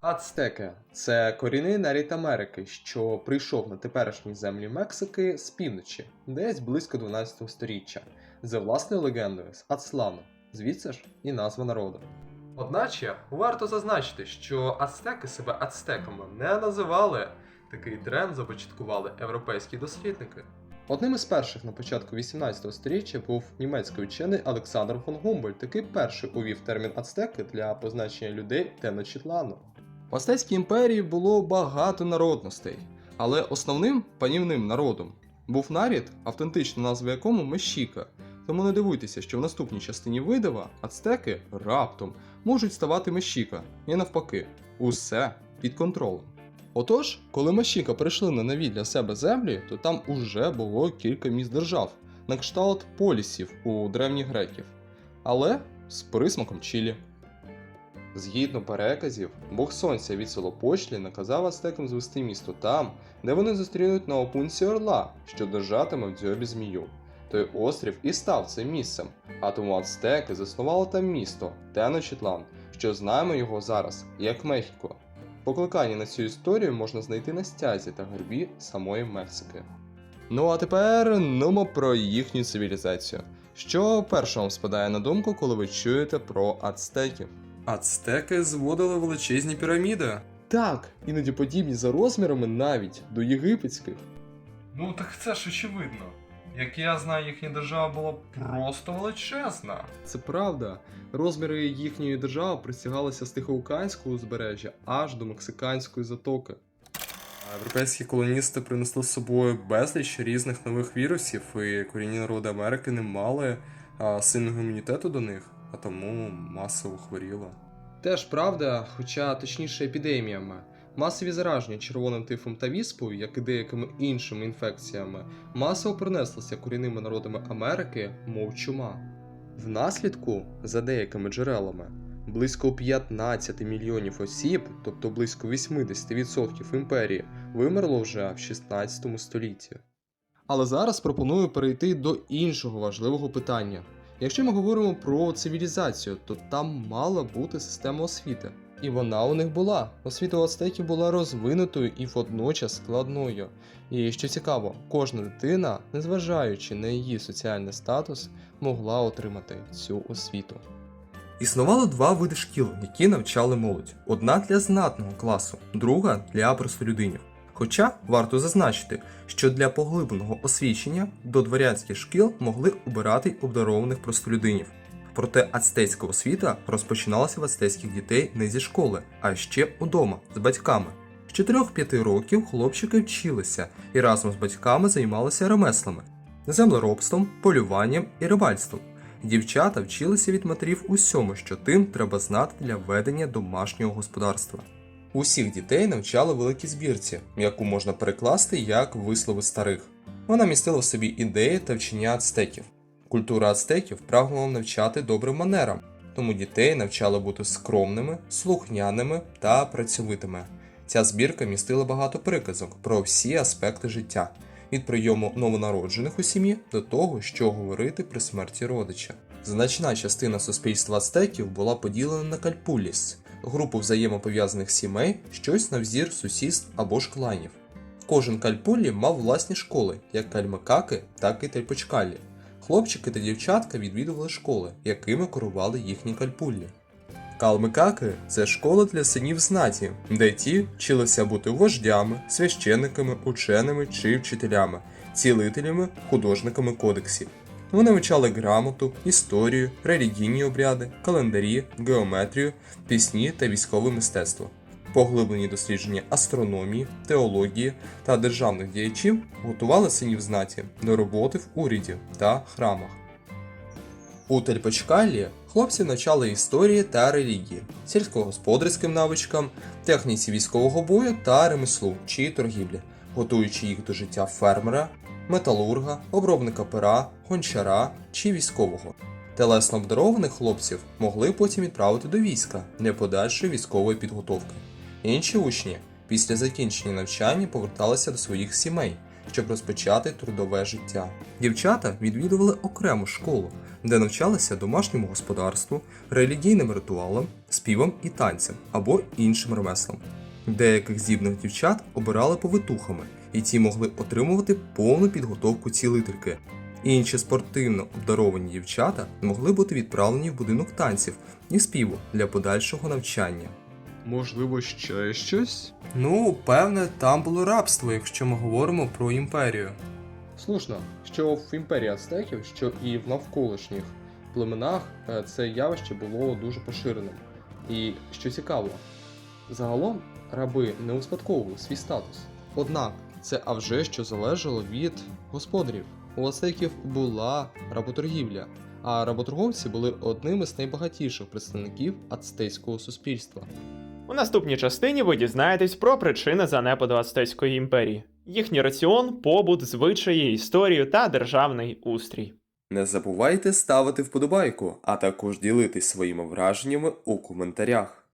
Ацтеки це корінний нарід Америки, що прийшов на теперішні землі Мексики з півночі, десь близько 12 століття, за власною легендою з Ацлану, звідси ж і назва народу. Одначе варто зазначити, що ацтеки себе ацтеками не називали. Такий тренд започаткували європейські дослідники. Одним із перших на початку 18 століття був німецький учений Олександр фон Гумбольдт, який перший увів термін ацтеки для позначення людей Теночітлану. В Ацтецькій імперії було багато народностей, але основним панівним народом був нарід, автентична назва якому Мещіка. Тому не дивуйтеся, що в наступній частині видава ацтеки раптом можуть ставати Мещіка, і навпаки, усе під контролем. Отож, коли Мещіка прийшли на нові для себе землі, то там уже було кілька міст держав, на кшталт полісів у древніх греків, але з присмаком Чилі. Згідно переказів, Бог Сонця від Солопочлі наказав ацтекам звести місто там, де вони зустрінуть на опунці орла, що держатиме в дзьобі змію. Той острів і став цим місцем, а тому ацтеки заснували там місто Теночітлан, що знаємо його зараз як Мехіко. Покликання на цю історію можна знайти на стязі та гербі самої Мексики. Ну а тепер нумо про їхню цивілізацію. Що перше вам спадає на думку, коли ви чуєте про ацтеків? Ацтеки зводили величезні піраміди. Так, іноді подібні за розмірами навіть до єгипетських. Ну так це ж очевидно. Як я знаю, їхня держава була просто величезна. Це правда. Розміри їхньої держави простягалися з Тихоокеанського узбережжя аж до мексиканської затоки. Європейські колоністи принесли з собою безліч різних нових вірусів, і корінні народи Америки не мали а, сильного імунітету до них, а тому масово хворіли. Теж правда, хоча точніше епідеміями. Масові зараження червоним тифом та віспою, як і деякими іншими інфекціями, масово принеслися корінними народами Америки, мов чума. Внаслідку, за деякими джерелами, близько 15 мільйонів осіб, тобто близько 80% імперії, вимерло вже в 16 столітті. Але зараз пропоную перейти до іншого важливого питання. Якщо ми говоримо про цивілізацію, то там мала бути система освіти. І вона у них була. Освіта у ацтеків була розвинутою і водночас складною. І що цікаво, кожна дитина, незважаючи на її соціальний статус, могла отримати цю освіту. Існувало два види шкіл, які навчали молодь: одна для знатного класу, друга для простолюдинів. Хоча варто зазначити, що для поглибленого освічення до дворянських шкіл могли обирати обдарованих простолюдинів. Проте ацтецька освіта розпочиналася в ацтецьких дітей не зі школи, а ще удома з батьками. З 4-5 років хлопчики вчилися і разом з батьками займалися ремеслами, землеробством, полюванням і рибальством. Дівчата вчилися від матерів усьому, що тим треба знати для ведення домашнього господарства. Усіх дітей навчали великій збірці, яку можна перекласти як вислови старих. Вона містила в собі ідеї та вчення ацтеків. Культура ацтеків прагнула навчати добрим манерам, тому дітей навчали бути скромними, слухняними та працьовитими. Ця збірка містила багато приказок про всі аспекти життя, від прийому новонароджених у сім'ї до того, що говорити при смерті родича. Значна частина суспільства ацтеків була поділена на кальпуліс, групу взаємопов'язаних сімей, щось на взір сусідств або ж кланів. Кожен кальпулі мав власні школи, як кальмакаки, так і тельпочкалі. Хлопчики та дівчатка відвідували школи, якими керували їхні кальпуллі. Калмикаки це школа для синів знаті, де ті вчилися бути вождями, священниками, ученими чи вчителями, цілителями, художниками кодексів. Вони вивчали грамоту, історію, релігійні обряди, календарі, геометрію, пісні та військове мистецтво. Поглиблені дослідження астрономії, теології та державних діячів готували синів знаті до роботи в уряді та храмах. У Тельпочкалі хлопці навчали історії та релігії, сільськогосподарським навичкам, техніці військового бою та ремеслу чи торгівлі, готуючи їх до життя фермера, металурга, обробника пера, гончара чи військового. Телесно обдарованих хлопців могли потім відправити до війська для подальшої військової підготовки. Інші учні після закінчення навчання поверталися до своїх сімей, щоб розпочати трудове життя. Дівчата відвідували окрему школу, де навчалися домашньому господарству, релігійним ритуалам, співам і танцям або іншим ремеслам. Деяких здібних дівчат обирали повитухами, і ті могли отримувати повну підготовку цілительки. Інші спортивно обдаровані дівчата могли бути відправлені в будинок танців і співу для подальшого навчання. Можливо, ще щось? Ну, певне, там було рабство, якщо ми говоримо про імперію. Слушно, що в імперії ацтеків, що і в навколишніх племенах е, це явище було дуже поширеним. І що цікаво, загалом раби не успадковували свій статус. Однак це а вже що залежало від господарів. У ацтеків була работоргівля, а работорговці були одним із найбагатіших представників ацтейського суспільства. У наступній частині ви дізнаєтесь про причини занепаду Ацтецької імперії, їхній раціон, побут, звичаї, історію та державний устрій. Не забувайте ставити вподобайку, а також ділитись своїми враженнями у коментарях.